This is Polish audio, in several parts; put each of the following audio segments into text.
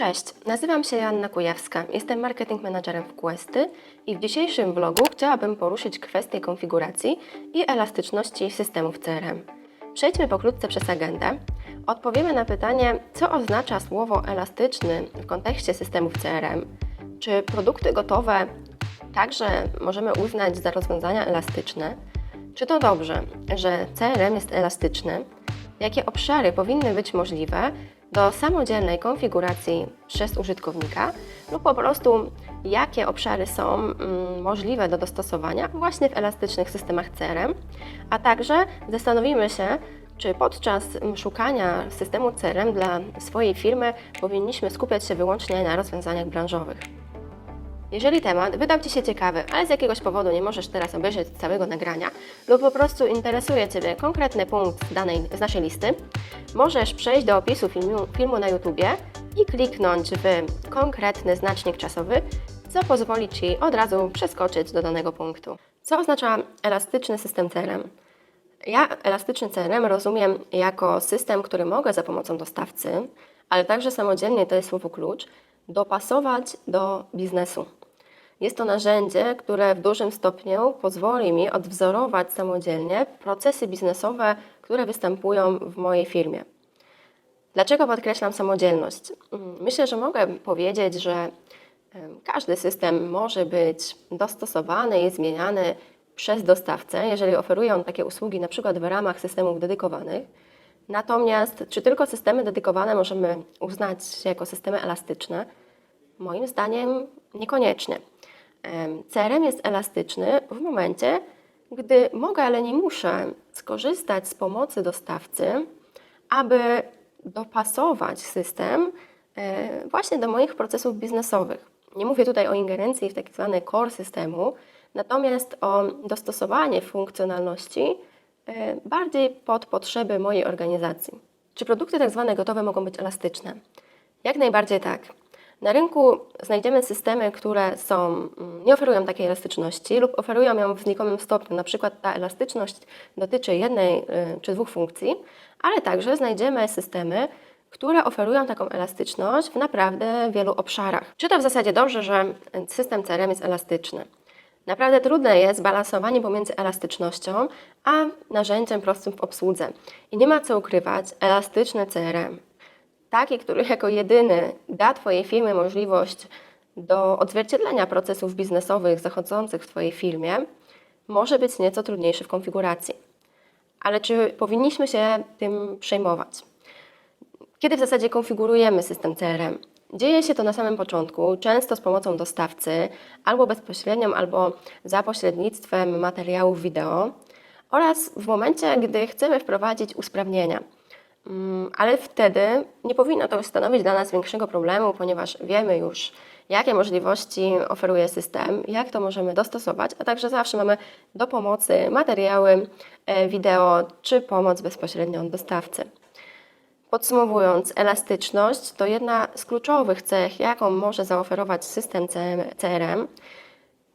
Cześć, nazywam się Joanna Kujawska, jestem marketing managerem w Questy i w dzisiejszym vlogu chciałabym poruszyć kwestię konfiguracji i elastyczności systemów CRM. Przejdźmy pokrótce przez agendę. Odpowiemy na pytanie, co oznacza słowo elastyczny w kontekście systemów CRM. Czy produkty gotowe także możemy uznać za rozwiązania elastyczne? Czy to dobrze, że CRM jest elastyczny? Jakie obszary powinny być możliwe do samodzielnej konfiguracji przez użytkownika lub po prostu jakie obszary są mm, możliwe do dostosowania właśnie w elastycznych systemach CRM, a także zastanowimy się, czy podczas szukania systemu CRM dla swojej firmy powinniśmy skupiać się wyłącznie na rozwiązaniach branżowych. Jeżeli temat wydał Ci się ciekawy, ale z jakiegoś powodu nie możesz teraz obejrzeć całego nagrania lub po prostu interesuje Ciebie konkretny punkt z, danej, z naszej listy, możesz przejść do opisu filmu, filmu na YouTubie i kliknąć w konkretny znacznik czasowy, co pozwoli Ci od razu przeskoczyć do danego punktu. Co oznacza elastyczny system CRM? Ja elastyczny CRM rozumiem jako system, który mogę za pomocą dostawcy, ale także samodzielnie, to jest słowo klucz, dopasować do biznesu. Jest to narzędzie, które w dużym stopniu pozwoli mi odwzorować samodzielnie procesy biznesowe, które występują w mojej firmie. Dlaczego podkreślam samodzielność? Myślę, że mogę powiedzieć, że każdy system może być dostosowany i zmieniany przez dostawcę, jeżeli oferuje on takie usługi, na przykład w ramach systemów dedykowanych. Natomiast czy tylko systemy dedykowane możemy uznać jako systemy elastyczne? Moim zdaniem niekoniecznie. CRM jest elastyczny w momencie, gdy mogę, ale nie muszę skorzystać z pomocy dostawcy, aby dopasować system e, właśnie do moich procesów biznesowych. Nie mówię tutaj o ingerencji w tak zwany core systemu, natomiast o dostosowanie funkcjonalności e, bardziej pod potrzeby mojej organizacji. Czy produkty tak zwane gotowe mogą być elastyczne? Jak najbardziej tak. Na rynku znajdziemy systemy, które są, mm, nie oferują takiej elastyczności lub oferują ją w znikomym stopniu. Na przykład ta elastyczność dotyczy jednej y, czy dwóch funkcji, ale także znajdziemy systemy, które oferują taką elastyczność w naprawdę wielu obszarach. Czy to w zasadzie dobrze, że system CRM jest elastyczny? Naprawdę trudne jest balansowanie pomiędzy elastycznością a narzędziem prostym w obsłudze. I nie ma co ukrywać, elastyczny CRM taki, który jako jedyny da Twojej firmie możliwość do odzwierciedlenia procesów biznesowych zachodzących w Twojej firmie, może być nieco trudniejszy w konfiguracji. Ale czy powinniśmy się tym przejmować? Kiedy w zasadzie konfigurujemy system CRM? Dzieje się to na samym początku, często z pomocą dostawcy, albo bezpośrednią, albo za pośrednictwem materiałów wideo, oraz w momencie, gdy chcemy wprowadzić usprawnienia. Mm, Ale wtedy nie powinno to stanowić dla nas większego problemu, ponieważ wiemy już, jakie możliwości oferuje system, jak to możemy dostosować, a także zawsze mamy do pomocy materiały e, wideo czy pomoc bezpośrednią od dostawcy. Podsumowując, elastyczność to jedna z kluczowych cech, jaką może zaoferować system CRM,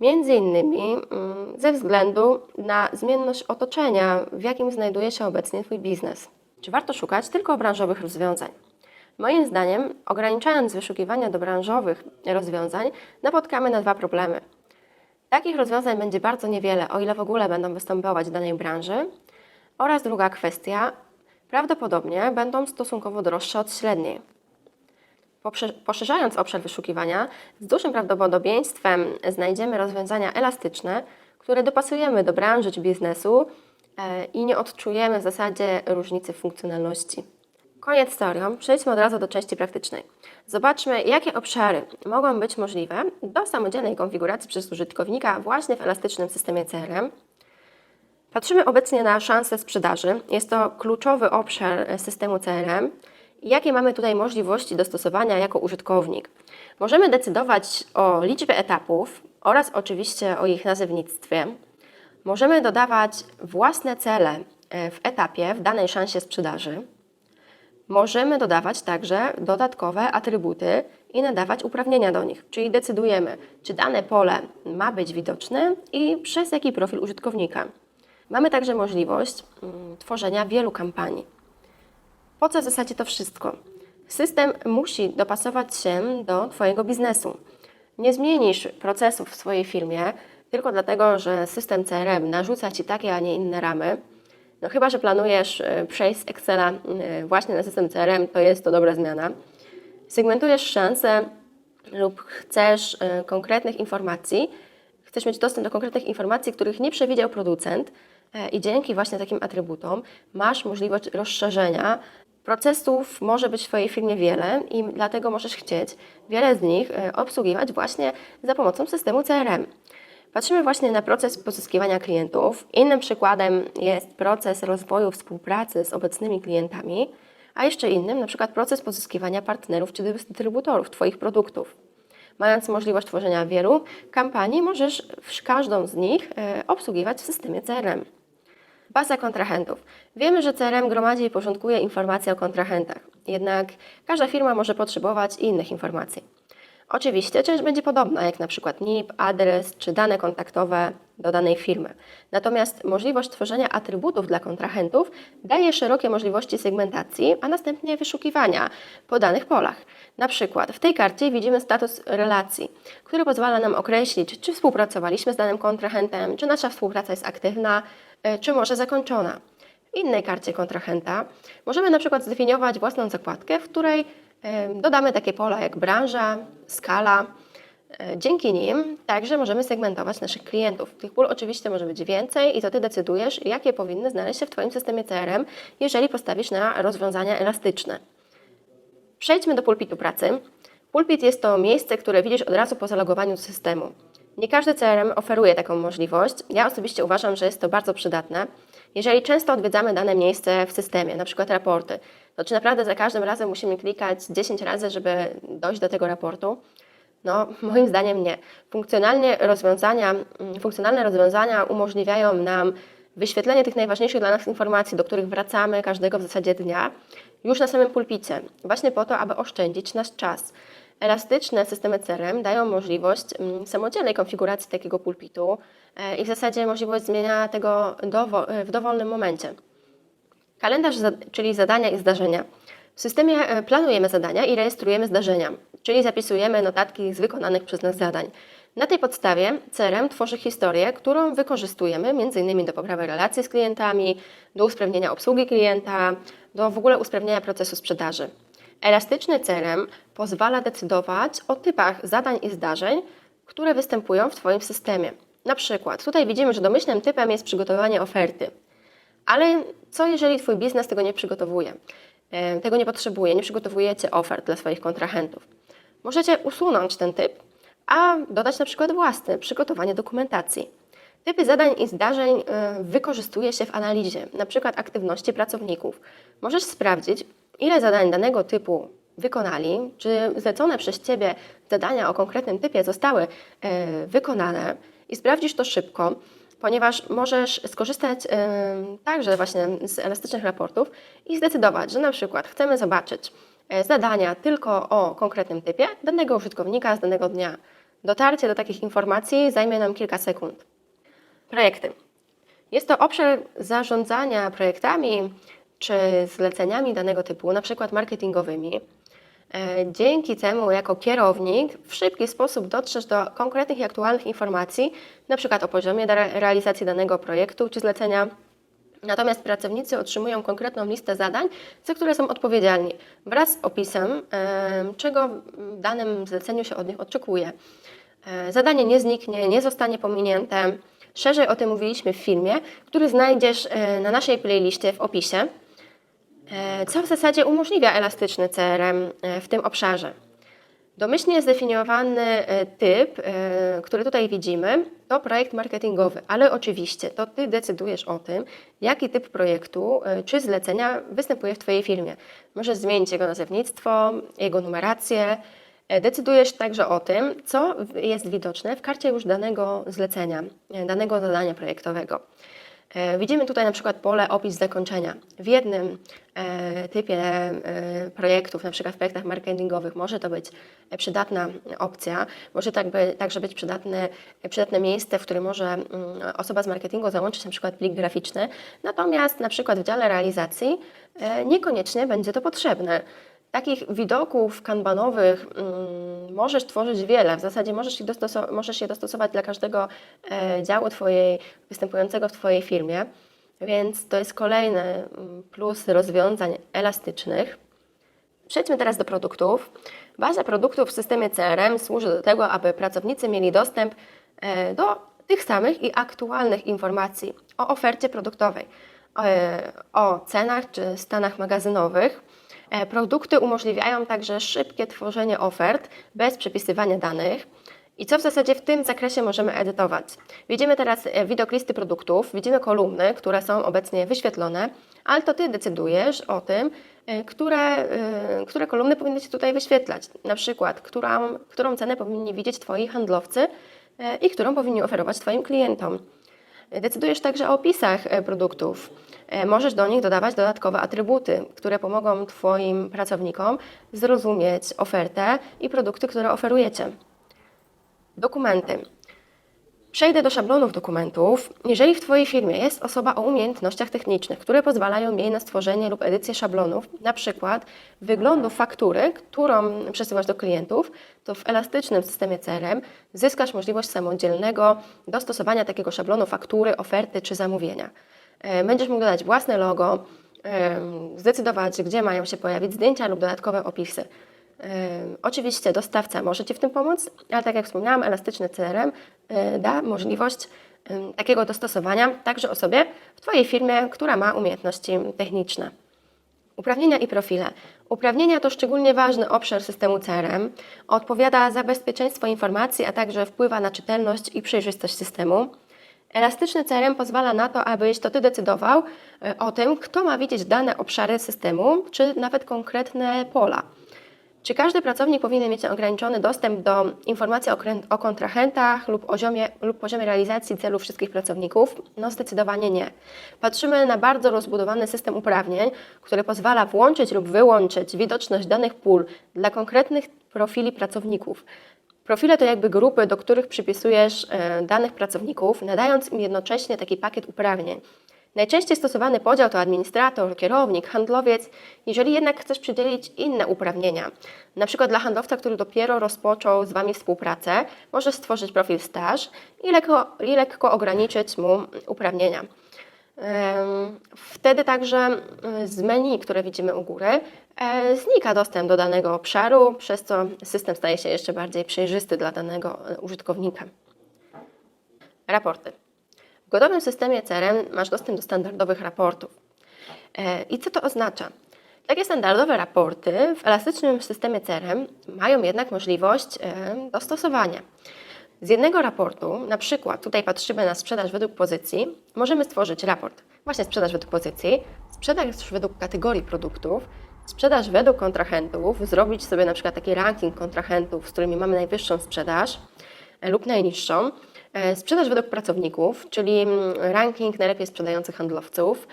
między innymi mm, ze względu na zmienność otoczenia, w jakim znajduje się obecnie Twój biznes. Czy warto szukać tylko branżowych rozwiązań? Moim zdaniem, ograniczając wyszukiwania do branżowych rozwiązań, napotkamy na dwa problemy. Takich rozwiązań będzie bardzo niewiele, o ile w ogóle będą występować w danej branży. Oraz druga kwestia, prawdopodobnie będą stosunkowo droższe od średniej. Poszerzając obszar wyszukiwania, z dużym prawdopodobieństwem znajdziemy rozwiązania elastyczne, które dopasujemy do branży czy biznesu i nie odczujemy w zasadzie różnicy funkcjonalności. Koniec teorią, przejdźmy od razu do części praktycznej. Zobaczmy, jakie obszary mogą być możliwe do samodzielnej konfiguracji przez użytkownika właśnie w elastycznym systemie CRM. Patrzymy obecnie na szanse sprzedaży. Jest to kluczowy obszar e, systemu CRM. Jakie mamy tutaj możliwości dostosowania jako użytkownik? Możemy decydować o liczbie etapów oraz oczywiście o ich nazewnictwie. Możemy dodawać własne cele e, w etapie, w danej szansie sprzedaży. Możemy dodawać także dodatkowe atrybuty i nadawać uprawnienia do nich, czyli decydujemy, czy dane pole ma być widoczne i przez jaki profil użytkownika. Mamy także możliwość mm, tworzenia wielu kampanii. Po co w zasadzie to wszystko? System musi dopasować się do Twojego biznesu. Nie zmienisz procesów w swojej firmie tylko dlatego, że system CRM narzuca Ci takie, a nie inne ramy. No chyba, że planujesz e, przejść z Excela e, właśnie na system CRM, to jest to dobra zmiana. Segmentujesz szanse lub chcesz e, konkretnych informacji, chcesz mieć dostęp do konkretnych informacji, których nie przewidział producent i dzięki właśnie takim atrybutom masz możliwość rozszerzenia Procesów może być w Twojej firmie wiele i dlatego możesz chcieć wiele z nich obsługiwać właśnie za pomocą systemu CRM. Patrzymy właśnie na proces pozyskiwania klientów. Innym przykładem jest proces rozwoju współpracy z obecnymi klientami, a jeszcze innym na przykład proces pozyskiwania partnerów czy dystrybutorów Twoich produktów. Mając możliwość tworzenia wielu kampanii, możesz każdą z nich e, obsługiwać w systemie CRM. Baza kontrahentów. Wiemy, że CRM gromadzi i porządkuje informacje o kontrahentach, jednak każda firma może potrzebować innych informacji. Oczywiście część będzie podobna, jak na przykład NIP, adres czy dane kontaktowe do danej firmy. Natomiast możliwość tworzenia atrybutów dla kontrahentów daje szerokie możliwości segmentacji, a następnie wyszukiwania po danych polach. Na przykład w tej karcie widzimy status relacji, który pozwala nam określić, czy współpracowaliśmy z danym kontrahentem, czy nasza współpraca jest aktywna, e, czy może zakończona. W innej karcie kontrahenta możemy na przykład zdefiniować własną zakładkę, w której Dodamy takie pola jak branża, skala. E, dzięki nim także możemy segmentować naszych klientów. Tych pól oczywiście może być więcej i to Ty decydujesz, jakie powinny znaleźć się w Twoim systemie CRM, jeżeli postawisz na rozwiązania elastyczne. Przejdźmy do pulpitu pracy. Pulpit jest to miejsce, które widzisz od razu po zalogowaniu do systemu. Nie każdy CRM oferuje taką możliwość. Ja osobiście uważam, że jest to bardzo przydatne. Jeżeli często odwiedzamy dane miejsce w systemie, przykład raporty, to czy naprawdę za każdym razem musimy klikać 10 razy, żeby dojść do tego raportu? No, moim zdaniem nie. Funkcjonalnie rozwiązania, mm, funkcjonalne rozwiązania umożliwiają nam wyświetlenie tych najważniejszych dla nas informacji, do których wracamy każdego w zasadzie dnia, już na samym pulpicie, właśnie po to, aby oszczędzić nasz czas. Elastyczne systemy CRM dają możliwość mm, samodzielnej konfiguracji takiego pulpitu e, i w zasadzie możliwość zmienia tego w dowolnym momencie. Kalendarz, czyli zadania i zdarzenia. W systemie e, planujemy zadania i rejestrujemy zdarzenia, czyli zapisujemy notatki z wykonanych przez nas zadań. Na tej podstawie CRM tworzy historię, którą wykorzystujemy m.in. do poprawy relacji z klientami, do usprawnienia obsługi klienta, do w ogóle usprawnienia procesu sprzedaży. Elastyczny CRM pozwala decydować o typach zadań i zdarzeń, które występują w Twoim systemie. Na przykład tutaj widzimy, że domyślnym typem jest przygotowanie oferty. Ale co jeżeli Twój biznes tego nie przygotowuje? E, tego nie potrzebuje, nie przygotowujecie ofert dla swoich kontrahentów. Możecie usunąć ten typ, a dodać na przykład własny, przygotowanie dokumentacji. Typy zadań i zdarzeń e, wykorzystuje się w analizie, na przykład aktywności pracowników. Możesz sprawdzić, ile zadań danego typu wykonali, czy zlecone przez Ciebie zadania o konkretnym typie zostały e, wykonane i sprawdzisz to szybko, ponieważ możesz skorzystać także właśnie z elastycznych raportów i zdecydować, że na przykład chcemy zobaczyć e, zadania tylko o konkretnym typie danego użytkownika z danego dnia. Dotarcie do takich informacji zajmie nam kilka sekund. Projekty. Jest to obszar zarządzania projektami czy zleceniami danego typu, na przykład marketingowymi, dzięki temu, jako kierownik, w szybki sposób dotrzesz do konkretnych i aktualnych informacji, przykład o poziomie realizacji danego projektu czy zlecenia. Natomiast pracownicy otrzymują konkretną listę zadań, za które są odpowiedzialni, wraz z opisem, czego w danym zleceniu się od nich oczekuje. E, zadanie nie zniknie, nie zostanie pominięte. Szerzej o tym mówiliśmy w filmie, który znajdziesz e, na naszej playliście w opisie. E, co w zasadzie umożliwia elastyczny CRM e, w tym obszarze. Domyślnie zdefiniowany e, typ, który tutaj widzimy, to projekt marketingowy, ale oczywiście to Ty decydujesz o tym, jaki typ projektu czy zlecenia występuje w Twojej firmie. Możesz zmienić jego nazewnictwo, jego numerację. Decydujesz także o tym, co jest widoczne w karcie już danego zlecenia, danego zadania projektowego. E, widzimy tutaj na przykład pole opis zakończenia. W jednym e, typie e, projektów, na przykład w projektach marketingowych, może to być przydatna opcja, może tak by, także być przydatne, przydatne miejsce, w którym może mm, osoba z marketingu załączyć na przykład plik graficzny, natomiast na przykład w dziale realizacji niekoniecznie będzie to potrzebne. Takich widoków kanbanowych mm, możesz tworzyć wiele. W zasadzie możesz dostoso- możesz je dostosować dla każdego e, działu twojej, występującego w Twojej firmie. Więc to jest kolejny mm, plus rozwiązań elastycznych. Przejdźmy teraz do produktów. Baza produktów w systemie CRM służy do tego, aby pracownicy mieli dostęp e, do tych samych i aktualnych informacji o ofercie produktowej, e, o cenach czy stanach magazynowych. E, Produkty umożliwiają także szybkie tworzenie ofert bez przepisywania danych. I co w zasadzie w tym zakresie możemy edytować? Widzimy teraz e, widok listy produktów, widzimy kolumny, które są obecnie wyświetlone, ale to Ty decydujesz o tym, e, które, które kolumny powinny się tutaj wyświetlać. Na przykład, którą, którą cenę powinni widzieć Twoi handlowcy i którą powinni oferować Twoim klientom. Decydujesz także o opisach e, produktów. E, Możesz do nich dodawać dodatkowe atrybuty, które pomogą Twoim pracownikom zrozumieć ofertę i produkty, które oferujecie. Dokumenty. Przejdę do szablonów dokumentów. Jeżeli w Twojej firmie jest osoba o umiejętnościach technicznych, które pozwalają jej na stworzenie lub edycję szablonów, na przykład wyglądu faktury, którą przesyłasz do klientów, to w elastycznym systemie CRM zyskasz możliwość samodzielnego dostosowania takiego szablonu faktury, oferty czy zamówienia. E, Będziesz mógł dodać własne logo, em, zdecydować, gdzie mają się pojawić zdjęcia lub dodatkowe opisy. Oczywiście dostawca może Ci w tym pomóc, ale tak jak wspomniałam, elastyczny CRM y, da możliwość takiego dostosowania także osobie w Twojej firmie, która ma umiejętności techniczne. Uprawnienia i profile. Uprawnienia to szczególnie ważny obszar systemu CRM. Odpowiada za bezpieczeństwo informacji, a także wpływa na czytelność i przejrzystość systemu. Elastyczny CRM pozwala na to, abyś to Ty decydował y, o tym, kto ma widzieć dane obszary systemu, czy nawet konkretne pola. Czy każdy pracownik powinien mieć ograniczony dostęp do informacji o, o kontrahentach lub poziomie, lub poziomie realizacji celów wszystkich pracowników? No zdecydowanie nie. Patrzymy na bardzo rozbudowany system uprawnień, który pozwala włączyć lub wyłączyć widoczność danych pól dla konkretnych profili pracowników. Profile to jakby grupy, do których przypisujesz e, danych pracowników, nadając im jednocześnie taki pakiet uprawnień. Najczęściej stosowany podział to administrator, kierownik, handlowiec, jeżeli jednak chcesz przydzielić inne uprawnienia. Na przykład dla handlowca, który dopiero rozpoczął z Wami współpracę, możesz stworzyć profil staż i lekko, i lekko ograniczyć mu uprawnienia. Wtedy także y, z menu, które widzimy u góry, e, znika dostęp do danego obszaru, przez co system staje się jeszcze bardziej przejrzysty dla danego e, użytkownika. Raporty. Gotowym systemie CRM masz dostęp do standardowych raportów. E, I co to oznacza? Takie standardowe raporty w elastycznym systemie CRM mają jednak możliwość e, dostosowania. Z jednego raportu, na przykład tutaj patrzymy na sprzedaż według pozycji, możemy stworzyć raport właśnie sprzedaż według pozycji, sprzedaż według kategorii produktów, sprzedaż według kontrahentów, zrobić sobie na przykład taki ranking kontrahentów, z którymi mamy najwyższą sprzedaż e, lub najniższą, sprzedaż według pracowników, czyli mm, ranking najlepiej sprzedających handlowców.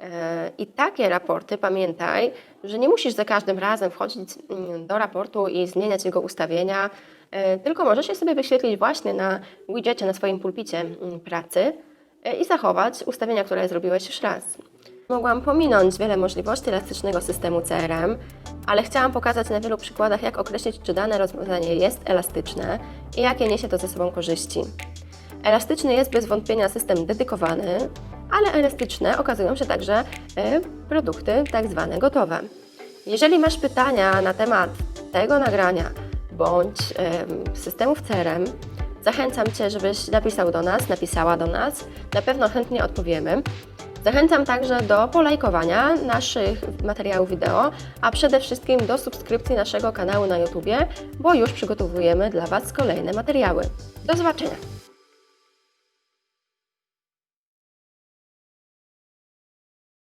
E, I takie raporty, pamiętaj, że nie musisz za każdym razem wchodzić mm, do raportu i zmieniać jego ustawienia, e, tylko możesz je sobie wyświetlić właśnie na widgetie, na swoim pulpicie mm, pracy e, i zachować ustawienia, które zrobiłeś już raz. Mogłam pominąć wiele możliwości elastycznego systemu CRM, ale chciałam pokazać na wielu przykładach, jak określić, czy dane rozwiązanie jest elastyczne i jakie niesie to ze sobą korzyści. Elastyczny jest bez wątpienia system dedykowany, ale elastyczne okazują się także e, produkty tak zwane gotowe. Jeżeli masz pytania na temat tego nagrania bądź em, systemów CRM, zachęcam Cię, żebyś napisał do nas, napisała do nas. Na pewno chętnie odpowiemy. Zachęcam także do polajkowania naszych materiałów wideo, a przede wszystkim do subskrypcji naszego kanału na YouTube, bo już przygotowujemy dla Was kolejne materiały. Do zobaczenia!